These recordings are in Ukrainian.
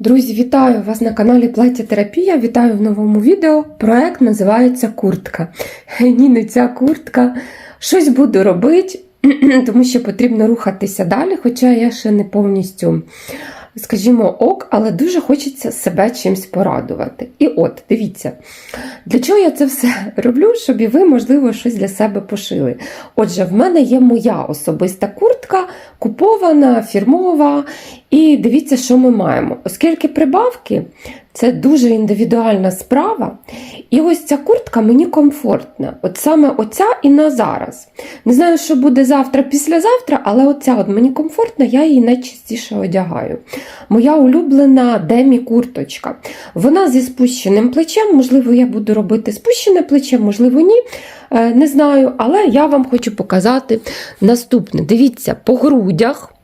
Друзі, вітаю вас на каналі Плаття Терапія. Вітаю в новому відео. Проект називається Куртка. Ні, не ця куртка. Щось буду робити, тому що потрібно рухатися далі, хоча я ще не повністю, скажімо, ок, але дуже хочеться себе чимось порадувати. І от, дивіться, для чого я це все роблю, щоб і ви, можливо, щось для себе пошили. Отже, в мене є моя особиста куртка, купована, фірмова. І дивіться, що ми маємо. Оскільки прибавки це дуже індивідуальна справа. І ось ця куртка мені комфортна. От саме оця і на зараз. Не знаю, що буде завтра, післязавтра, але оця от мені комфортна, я її найчастіше одягаю. Моя улюблена демі курточка. Вона зі спущеним плечем, можливо, я буду робити спущене плече, можливо, ні. Е, Не знаю, але я вам хочу показати наступне. Дивіться, по грудях.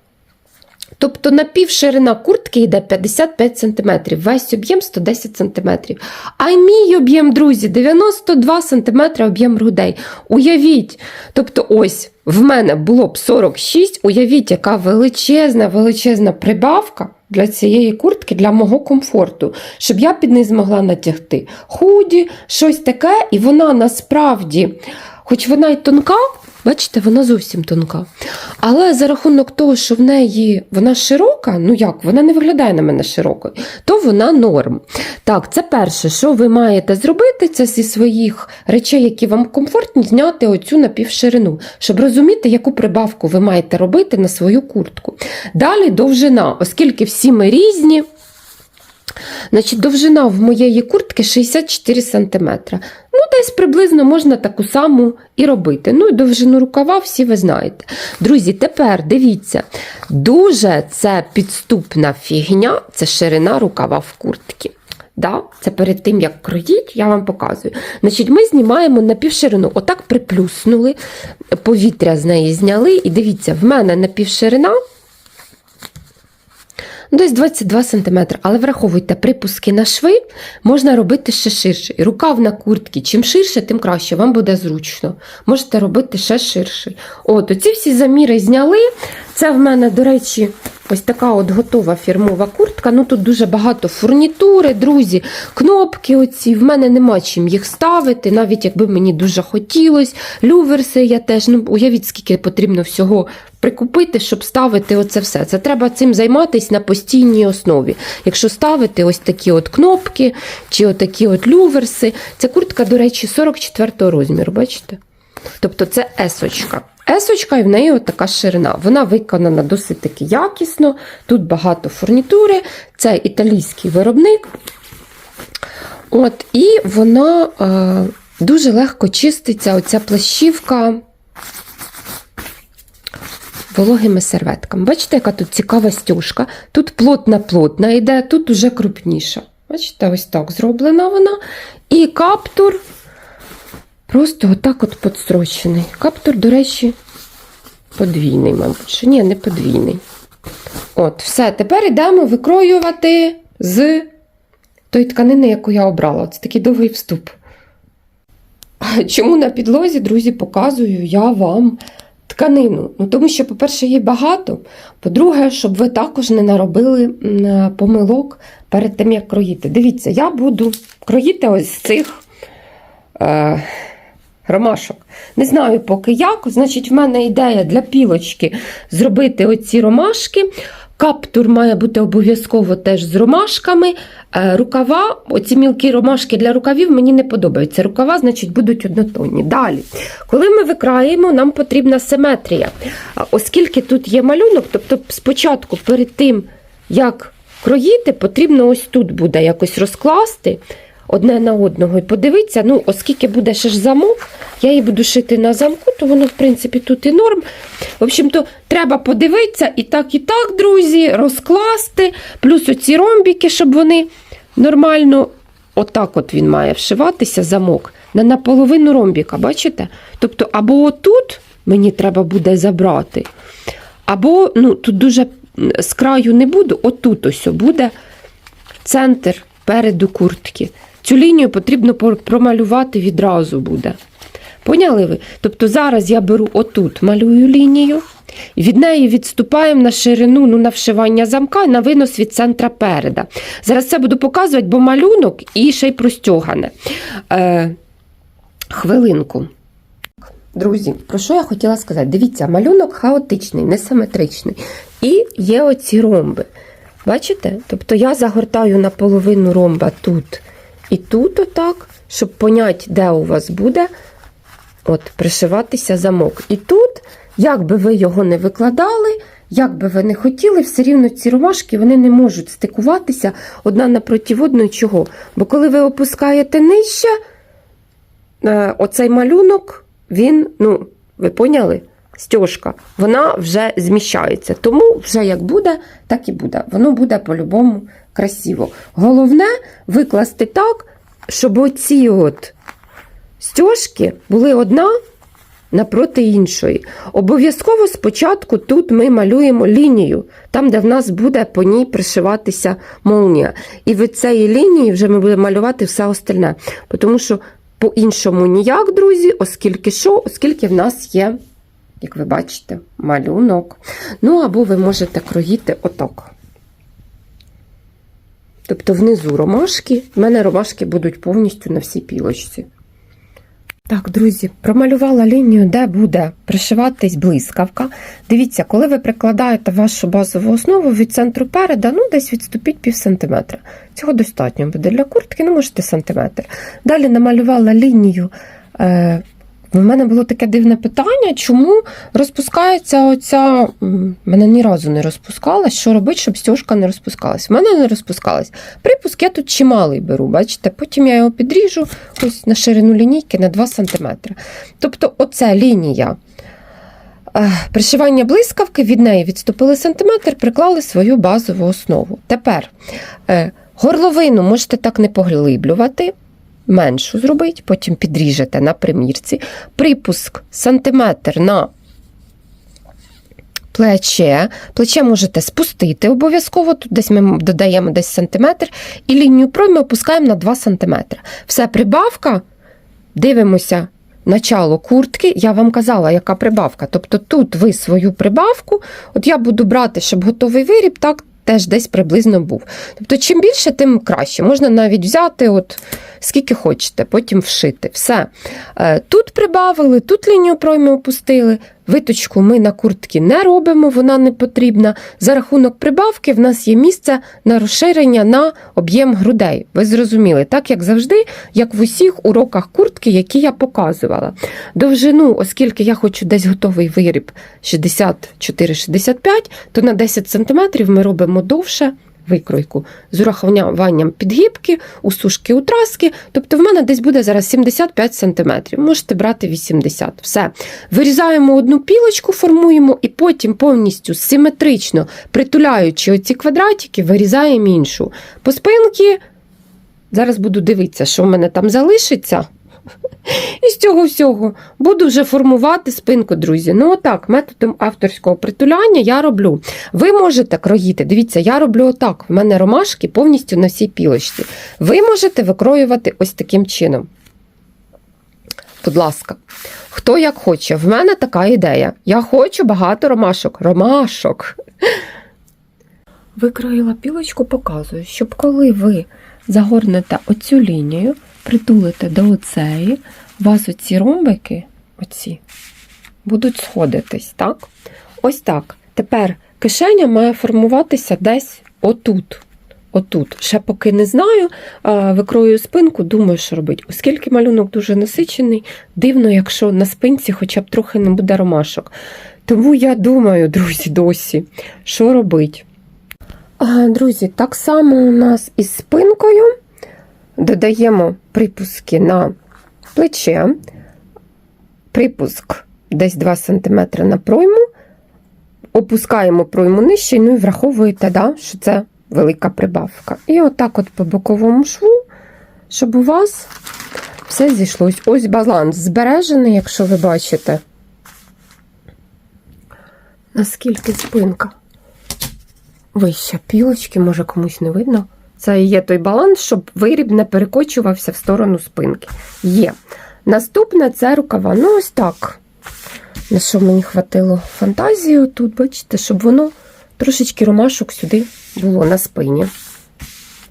Тобто напівширина куртки йде 55 см, весь об'єм 110 см. А мій об'єм, друзі, 92 см об'єм грудей. Уявіть, тобто ось в мене було б 46, уявіть, яка величезна, величезна прибавка для цієї куртки, для мого комфорту, щоб я під неї змогла натягти худі, щось таке, і вона насправді, хоч вона й тонка, Бачите, вона зовсім тонка. Але за рахунок того, що в неї вона широка, ну як, вона не виглядає на мене широкою, то вона норм. Так, це перше, що ви маєте зробити, це зі своїх речей, які вам комфортні, зняти оцю напівширину, щоб розуміти, яку прибавку ви маєте робити на свою куртку. Далі довжина, оскільки всі ми різні. Значить, довжина в моєї куртки 64 см. Ну, десь приблизно можна таку саму і робити. Ну, і довжину рукава всі ви знаєте. Друзі, тепер дивіться, дуже це підступна фігня, це ширина рукава в куртці. Да? Це перед тим, як кроїть, я вам показую. Значить, Ми знімаємо напівширину, отак приплюснули, повітря з неї зняли. І дивіться, в мене напівширина Ну, Десь 22 см, але враховуйте, припуски на шви можна робити ще ширше. І рукав на куртці, чим ширше, тим краще, вам буде зручно. Можете робити ще ширше. От, оці всі заміри зняли. Це в мене, до речі, ось така от готова фірмова куртка. Ну тут дуже багато фурнітури, друзі, кнопки оці. В мене нема чим їх ставити, навіть якби мені дуже хотілося. Люверси я теж, ну уявіть, скільки потрібно всього прикупити, щоб ставити оце все. Це треба цим займатися на постійній основі. Якщо ставити ось такі от кнопки чи отакі от люверси, ця куртка, до речі, 44 розміру, бачите? Тобто це есочка. Есочка і в неї от така ширина. Вона виконана досить таки якісно. Тут багато фурнітури, це італійський виробник. От, І вона е, дуже легко чиститься, оця плащівка вологими серветками. Бачите, яка тут цікава стюжка. Тут плотна-плотна йде, тут уже крупніша. Бачите, ось так зроблена вона. І каптур просто отак от подстрочений. Каптур, до речі, подвійний, мабуть. Ні, не подвійний. От, все. Тепер йдемо викроювати з тої тканини, яку я обрала. Це такий довгий вступ. Чому на підлозі, друзі, показую я вам тканину? Ну, тому що, по-перше, її багато. По-друге, щоб ви також не наробили помилок перед тим, як кроїти. Дивіться, я буду кроїти ось з цих е, ромашок. Не знаю поки як. Значить, в мене ідея для пілочки зробити оці ромашки. Каптур має бути обов'язково теж з ромашками. Е, Рукава, оці мілкі ромашки для рукавів мені не подобаються. Рукава, значить, будуть однотонні. Далі, коли ми викраємо, нам потрібна симетрія. Оскільки тут є малюнок, тобто спочатку перед тим, як кроїти, потрібно ось тут буде якось розкласти одне на одного і подивитися. Ну, оскільки буде ще ж замок, я її буду шити на замку, то воно, в принципі, тут і норм. В общем-то, треба подивитися і так, і так, друзі, розкласти, плюс оці ромбіки, щоб вони нормально, отак от він має вшиватися, замок, на наполовину ромбіка, бачите? Тобто, або отут мені треба буде забрати, або ну, тут дуже з краю не буду, отут ось буде центр переду куртки. Цю лінію потрібно промалювати відразу буде. Поняли ви? Тобто зараз я беру отут, малюю лінію, від неї відступаємо на ширину ну, на вшивання замка на винос від центра переда. Зараз це буду показувати, бо малюнок і ще й простягане. Е, хвилинку. Друзі, про що я хотіла сказати? Дивіться, малюнок хаотичний, несиметричний. І є оці ромби. Бачите? Тобто я загортаю наполовину ромба тут і тут, отак, щоб поняти, де у вас буде от, пришиватися замок. І тут, як би ви його не викладали, як би ви не хотіли, все рівно ці ромашки вони не можуть стикуватися одна напроти одної. Чого? Бо коли ви опускаєте нижче, е, оцей малюнок, він, ну, ви поняли? Стяжка, вона вже зміщається. Тому вже як буде, так і буде. Воно буде по-любому красиво. Головне викласти так, щоб оці от стяжки були одна напроти іншої. Обов'язково спочатку тут ми малюємо лінію, там, де в нас буде по ній пришиватися молнія. І від цієї лінії вже ми будемо малювати все остальне. Тому що по-іншому ніяк, друзі, оскільки що, оскільки в нас є, як ви бачите, малюнок. Ну, або ви можете кроїти отак. Тобто внизу ромашки, в мене ромашки будуть повністю на всій пілочці. Так, друзі, промалювала лінію, де буде пришиватись блискавка. Дивіться, коли ви прикладаєте вашу базову основу від центру переда, ну десь відступіть пів сантиметра. Цього достатньо буде для куртки, ну можете сантиметр. Далі намалювала лінію. Е, в мене було таке дивне питання, чому розпускається оця. Мене ні разу не розпускалась. Що робити, щоб стяжка не розпускалась? В мене не розпускалась. Припуск я тут чималий беру, бачите? Потім я його підріжу ось на ширину лінійки на 2 см. Тобто, оця лінія. е, Пришивання блискавки від неї відступили сантиметр, приклали свою базову основу. Тепер е, горловину можете так не поглиблювати, меншу зробити, потім підріжете на примірці. Припуск сантиметр на плече. Плече можете спустити обов'язково. Тут десь ми додаємо десь сантиметр, і лінію пройми опускаємо на 2 сантиметри. Все, прибавка. Дивимося. Начало куртки, я вам казала, яка прибавка. Тобто тут ви свою прибавку, от я буду брати, щоб готовий виріб, так теж десь приблизно був. Тобто, чим більше, тим краще. Можна навіть взяти, от скільки хочете, потім вшити. Все. Е, Тут прибавили, тут лінію пройми опустили. Виточку ми на куртки не робимо, вона не потрібна. За рахунок прибавки в нас є місце на розширення на об'єм грудей. Ви зрозуміли, так як завжди, як в усіх уроках куртки, які я показувала. Довжину, оскільки я хочу десь готовий виріб 64-65, то на 10 см ми робимо довше. Викройку з урахуванням підгибки, усушки утраски. Тобто в мене десь буде зараз 75 см. Можете брати 80 Все. Вирізаємо одну пілочку, формуємо і потім повністю симетрично притуляючи оці квадратики, вирізаємо іншу. По спинці зараз буду дивитися, що в мене там залишиться. І з цього всього буду вже формувати спинку, друзі. Ну, отак, методом авторського притуляння я роблю. Ви можете кроїти, дивіться, я роблю отак. В мене ромашки повністю на всій пілочці. Ви можете викроювати ось таким чином. Будь ласка, хто як хоче. В мене така ідея. Я хочу багато ромашок. Ромашок. Викроїла пілочку, показую, щоб коли ви загорнете оцю лінію, притулите до оцеї, у вас оці ромбики, оці, будуть сходитись, так? Ось так. Тепер кишеня має формуватися десь отут. Отут. Ще поки не знаю, викрою спинку, думаю, що робити. Оскільки малюнок дуже насичений, дивно, якщо на спинці хоча б трохи не буде ромашок. Тому я думаю, друзі, досі, що робити. Друзі, так само у нас із спинкою додаємо припуски на плече, припуск десь 2 см на пройму, опускаємо пройму нижче, ну і враховуєте, да, що це велика прибавка. І отак от по боковому шву, щоб у вас все зійшлось. Ось баланс збережений, якщо ви бачите. Наскільки спинка вища пілочки, може комусь не видно. Це і є той баланс, щоб виріб не перекочувався в сторону спинки. Є. Наступне це рукава. Ну, ось так. На що мені хватило фантазії тут, бачите, щоб воно трошечки ромашок сюди було на спині.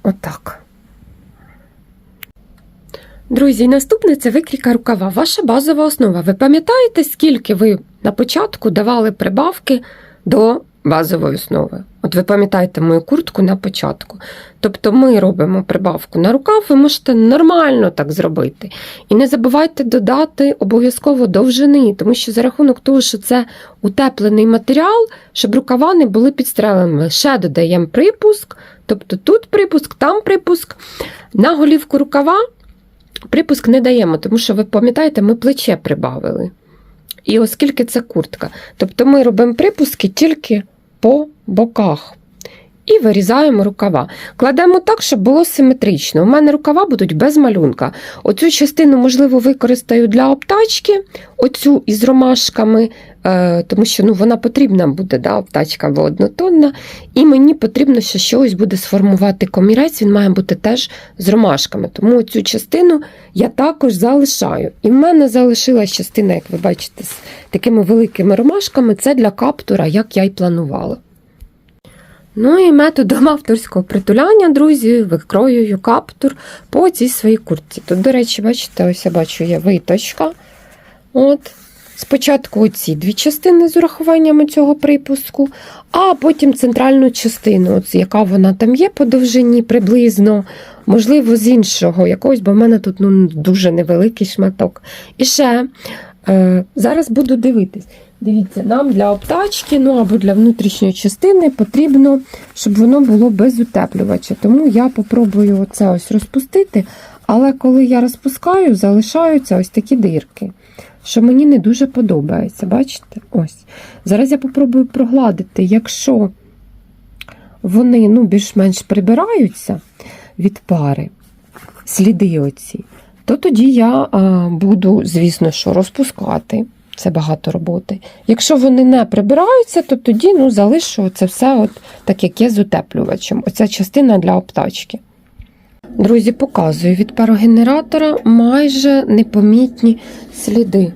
Отак. Друзі, наступне це викрійка рукава. Ваша базова основа. Ви пам'ятаєте, скільки ви на початку давали прибавки до базової основи? От ви пам'ятаєте мою куртку на початку. Тобто ми робимо прибавку на рукав, ви можете нормально так зробити. І не забувайте додати обов'язково довжини, тому що за рахунок того, що це утеплений матеріал, щоб рукава не були підстреленими. Ще додаємо припуск, тобто тут припуск, там припуск. На голівку рукава припуск не даємо, тому що ви пам'ятаєте, ми плече прибавили. І оскільки це куртка. Тобто ми робимо припуски тільки по боках. І вирізаємо рукава. Кладемо так, щоб було симетрично. У мене рукава будуть без малюнка. Оцю частину, можливо, використаю для обтачки, оцю із ромашками, е, тому що ну, вона потрібна буде, да, обтачка однотонна. І мені потрібно, що щось буде сформувати комірець, він має бути теж з ромашками. Тому цю частину я також залишаю. І в мене залишилась частина, як ви бачите, з такими великими ромашками. Це для каптура, як я й планувала. Ну і методом авторського притуляння, друзі, викроюю каптур по цій своїй куртці. Тут, до речі, бачите, ось я бачу, є виточка. От. Спочатку оці дві частини з урахуванням цього припуску, а потім центральну частину, от яка вона там є по довжині приблизно, можливо, з іншого якогось, бо в мене тут ну, дуже невеликий шматок. І ще зараз буду дивитись. Дивіться, нам для обтачки, ну або для внутрішньої частини потрібно, щоб воно було без утеплювача. Тому я попробую оце ось розпустити. Але коли я розпускаю, залишаються ось такі дирки, що мені не дуже подобається. Бачите? Ось. Зараз я попробую прогладити, якщо вони ну, більш-менш прибираються від пари, сліди оці, то тоді я а, буду, звісно, що розпускати. Це багато роботи. Якщо вони не прибираються, то тоді ну, залишу це все от, так, як є з утеплювачем. Оця частина для обтачки. Друзі, показую від парогенератора майже непомітні сліди.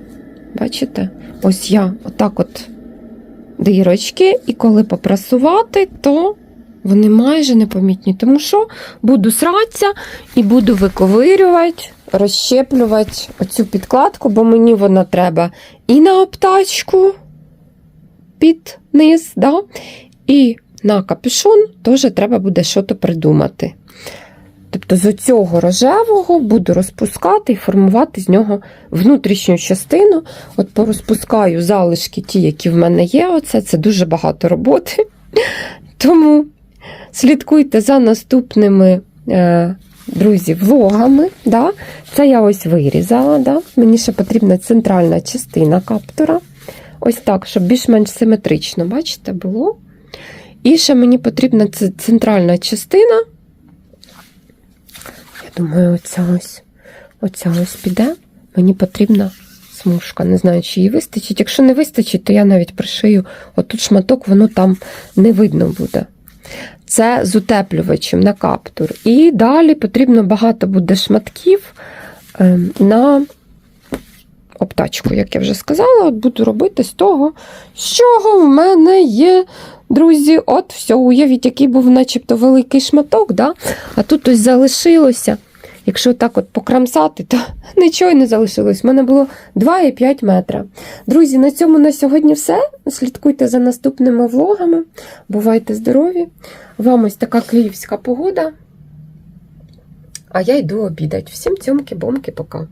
Бачите? Ось я отак от дирочки, і коли попрасувати, то вони майже непомітні. Тому що буду сратися і буду виковирювати, розщеплювати оцю підкладку, бо мені вона треба і на обтачку під низ, да? і на капюшон теж треба буде щось придумати. Тобто з оцього рожевого буду розпускати і формувати з нього внутрішню частину. От порозпускаю залишки, ті, які в мене є. Оце це дуже багато роботи. Тому слідкуйте за наступними. Е, Друзі, влогами, Да? це я ось вирізала. Да? Мені ще потрібна центральна частина каптура. Ось так, щоб більш-менш симетрично, бачите, було. І ще мені потрібна центральна частина. Я думаю, оця ось, оця ось піде. Мені потрібна смужка. Не знаю, чи її вистачить. Якщо не вистачить, то я навіть пришию отут шматок, воно там не видно буде. Це з утеплювачем на каптур. І далі потрібно багато буде шматків ем, на обтачку, як я вже сказала, от буду робити з того, з чого в мене є. Друзі, от все, уявіть, який був начебто великий шматок, да? а тут ось залишилося. Якщо так от покрамсати, то нічого не залишилось. У мене було 2,5 метра. Друзі, на цьому на сьогодні все. Слідкуйте за наступними влогами. Бувайте здорові! Вам ось така київська погода. А я йду обідати. Всім цьомки-бомки, пока.